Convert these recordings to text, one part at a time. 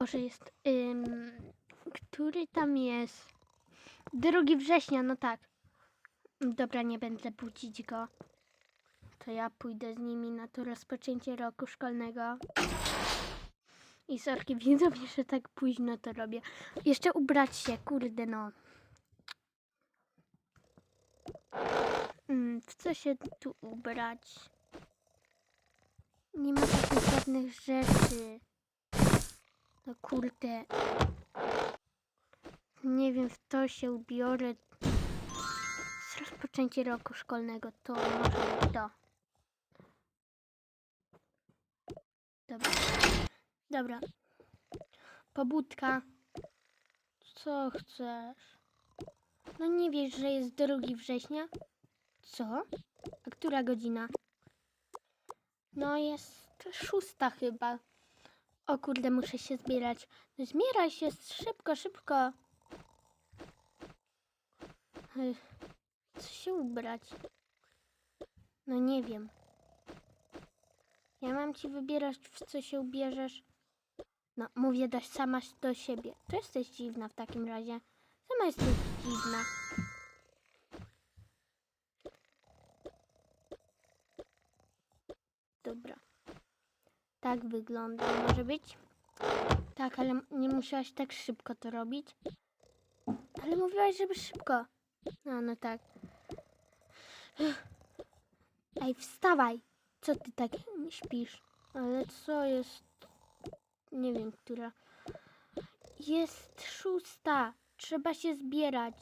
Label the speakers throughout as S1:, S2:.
S1: Może jest. Ym, który tam jest? 2 września, no tak. Dobra, nie będę budzić go. To ja pójdę z nimi na to rozpoczęcie roku szkolnego. I sorki widzowie, że tak późno to robię. Jeszcze ubrać się, kurde no. Mm, w co się tu ubrać? Nie ma takich żadnych rzeczy. No kurde. Nie wiem, w to się ubiorę. Z rozpoczęcie roku szkolnego to może to. Dobra. Dobra. Pobudka. Co chcesz? No nie wiesz, że jest 2 września? Co? A która godzina? No jest szósta chyba. O kurde, muszę się zbierać. No zbieraj się szybko, szybko. Co się ubrać? No nie wiem. Ja mam ci wybierać, w co się ubierzesz. No, mówię dość sama do siebie. To jesteś dziwna w takim razie. Sama jesteś dziwna. Dobra. Tak wygląda. Może być? Tak, ale nie musiałaś tak szybko to robić. Ale mówiłaś, żeby szybko. No, no tak. Ej, wstawaj. Co ty tak śpisz? Ale co jest? Nie wiem, która. Jest szósta. Trzeba się zbierać.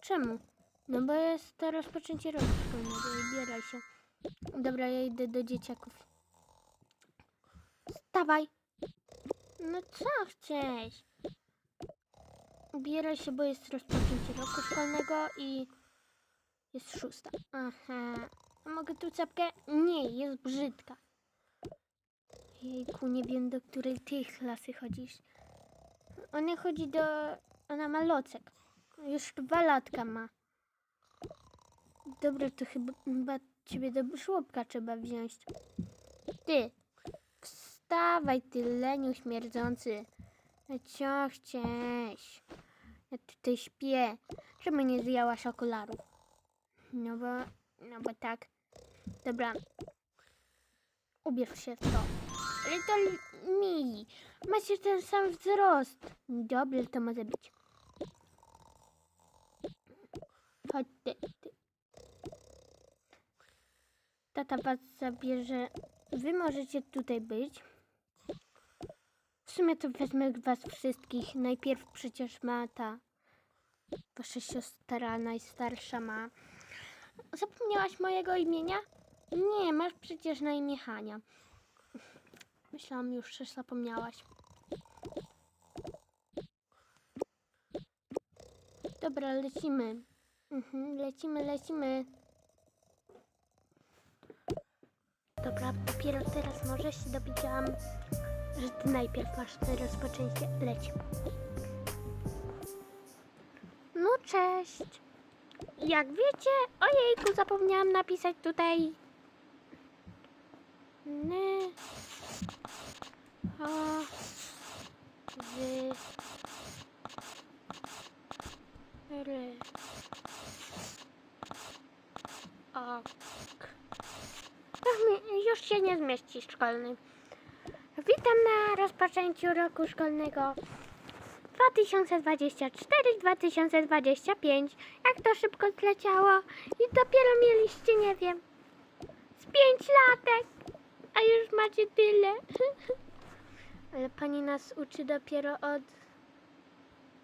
S1: Czemu? No bo jest to rozpoczęcie roku. Zbieraj się. Dobra, ja idę do dzieciaków. Wstawaj. No co chcesz? Ubieraj się, bo jest rozpoczęcie roku szkolnego i jest szósta. Aha. Mogę tu czapkę? Nie, jest brzydka. Jejku, nie wiem do której ty klasy chodzisz. Ona chodzi do... Ona ma locek. Już dwa latka ma. Dobra, to chyba, chyba ciebie do żłobka trzeba wziąć. Ty, wstawaj, ty leniu śmierdzący. Co chcieć? Ja tutaj śpię. Czemu nie zjęłaś okularów? No bo, no bo tak. Dobra. Ubierz się w to. Ale to l- mi. Macie ten sam wzrost. Dobry to może być. Chodź ty, ty. Tata was zabierze. Wy możecie tutaj być. W sumie to wezmę was wszystkich. Najpierw przecież ma ta wasza siostra najstarsza ma. Zapomniałaś mojego imienia? Nie, masz przecież na imię Hania. Myślałam już, że zapomniałaś. Dobra, lecimy. Mhm, lecimy, lecimy. Dobra, dopiero teraz może się dowiedziałam, że ty najpierw masz te rozpoczęcie. Leć. No cześć. Jak wiecie, ojejku, zapomniałam napisać tutaj. Ny. O. Z. Ry. Ok. Już się nie zmieści szkolny. Witam na rozpoczęciu roku szkolnego 2024-2025. Jak to szybko zleciało i dopiero mieliście, nie wiem, z pięć latek, a już macie tyle. Ale pani nas uczy dopiero od,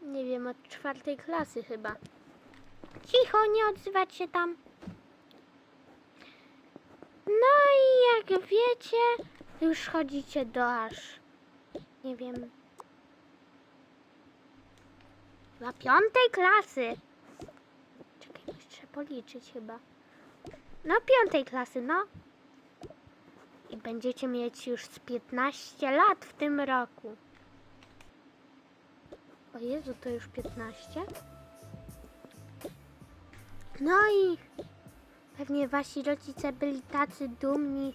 S1: nie wiem, od czwartej klasy chyba. Cicho, nie odzywać się tam. No i jak wiecie, już chodzicie do aż, nie wiem, dla piątej klasy. Czekaj, muszę policzyć chyba. No, piątej klasy, no. I będziecie mieć już z 15 lat w tym roku. O Jezu, to już 15? No i pewnie wasi rodzice byli tacy dumni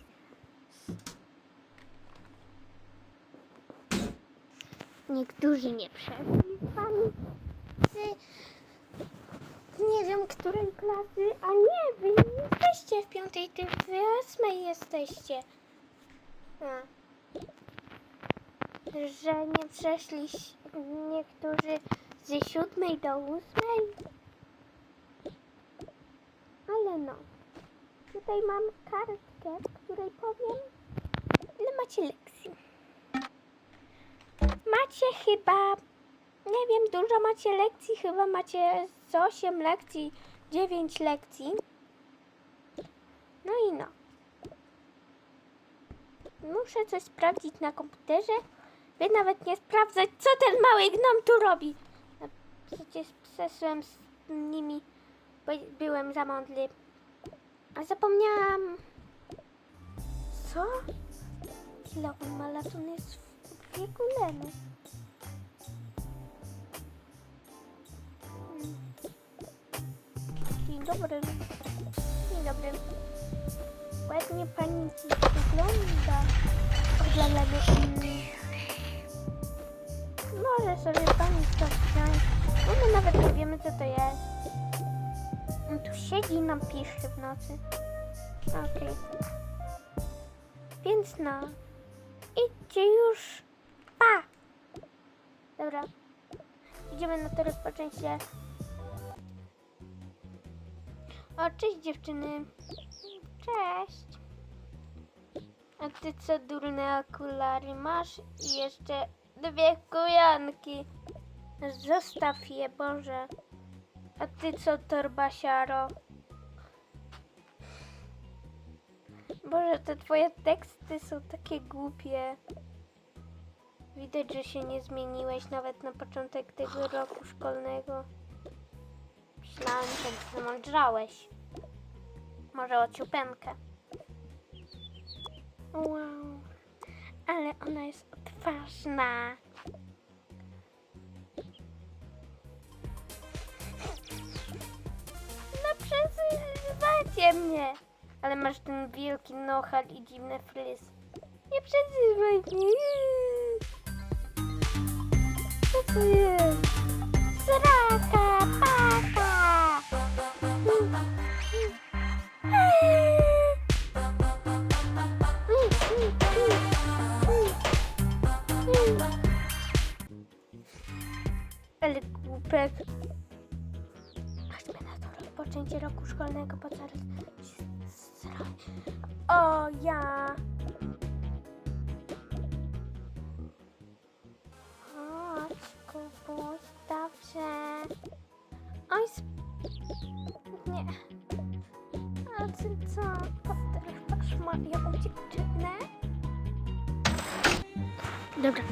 S1: Niektórzy nie przeszli z nie wiem której klasy, a nie, wy nie jesteście w piątej, ty w ósmej jesteście. A. Że nie przeszli niektórzy ze siódmej do ósmej. Ale no. Tutaj mam kartkę, w której powiem, ile macie lekcji. Macie chyba, nie wiem, dużo macie lekcji, chyba macie z 8 lekcji, 9 lekcji. No i no. Muszę coś sprawdzić na komputerze. Wy nawet nie sprawdzać, co ten mały gnom tu robi. A Przecież przeszłem z nimi, bo byłem za mądry. A zapomniałam... Co? Ile on ma w wieku Mm. Dzień dobry. Dzień dobry. Ładnie pani wygląda. Leny. Mm. Może sobie pani to wziąć. My nawet nie wiemy, co to jest. On tu siedzi i nam pisze w nocy. Okej. Więc no. Idźcie już. Pa! Dobra. Idziemy na to rozpocząć się. O, cześć dziewczyny. Cześć. A ty co durne okulary masz? I jeszcze dwie kujanki. Zostaw je, Boże. A ty co torbasiaro? Boże, te twoje teksty są takie głupie. Widać, że się nie zmieniłeś nawet na początek tego roku szkolnego. Myślałem, że zamądrzałeś. Może o ciupenkę. Wow, ale ona jest odważna. No przezywacie mnie. Ale masz ten wielki nohal i dziwny fryz. Nie przezywaj mnie. Jest? Sraka, paka. Ale głupek. Chodźmy na to rozpoczęcie roku szkolnego, bo zaraz się O, ja. Dobra.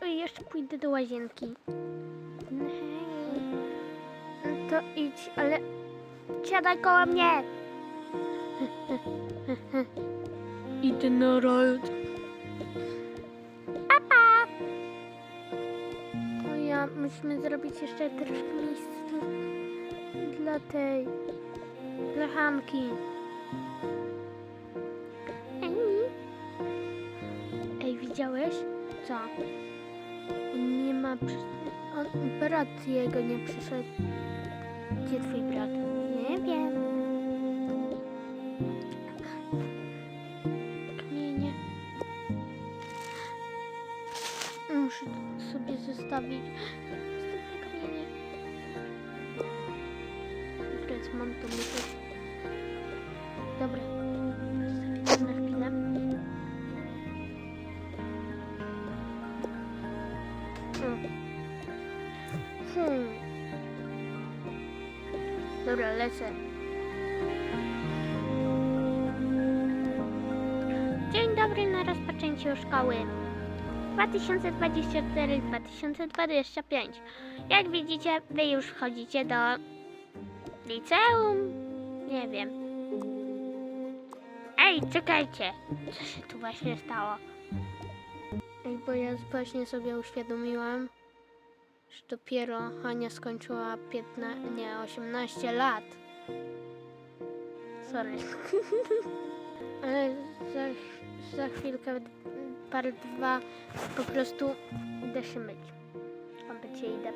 S1: A, jeszcze pójdę do łazienki. Hej. No To idź, ale siadaj koło mnie. Idę na rajd. Papa! O ja, musimy zrobić jeszcze troszkę miejsca dla tej, dla Hanki. Nie. Przy... On, brat jego nie przyszedł. Gdzie twój brat? Nie wiem. Kamienie. Muszę to sobie zostawić. Kamienie. Mam. Dobra. Dobra, lecę. Dzień dobry na rozpoczęciu szkoły 2024-2025. Jak widzicie, wy już wchodzicie do liceum. Nie wiem. Ej, czekajcie. Co się tu właśnie stało? Ej, bo ja właśnie sobie uświadomiłam, że dopiero Hania skończyła 15, nie, 18 lat. Sorry. Ale za, za chwilkę part 2 po prostu idę się myć. Obycie idę.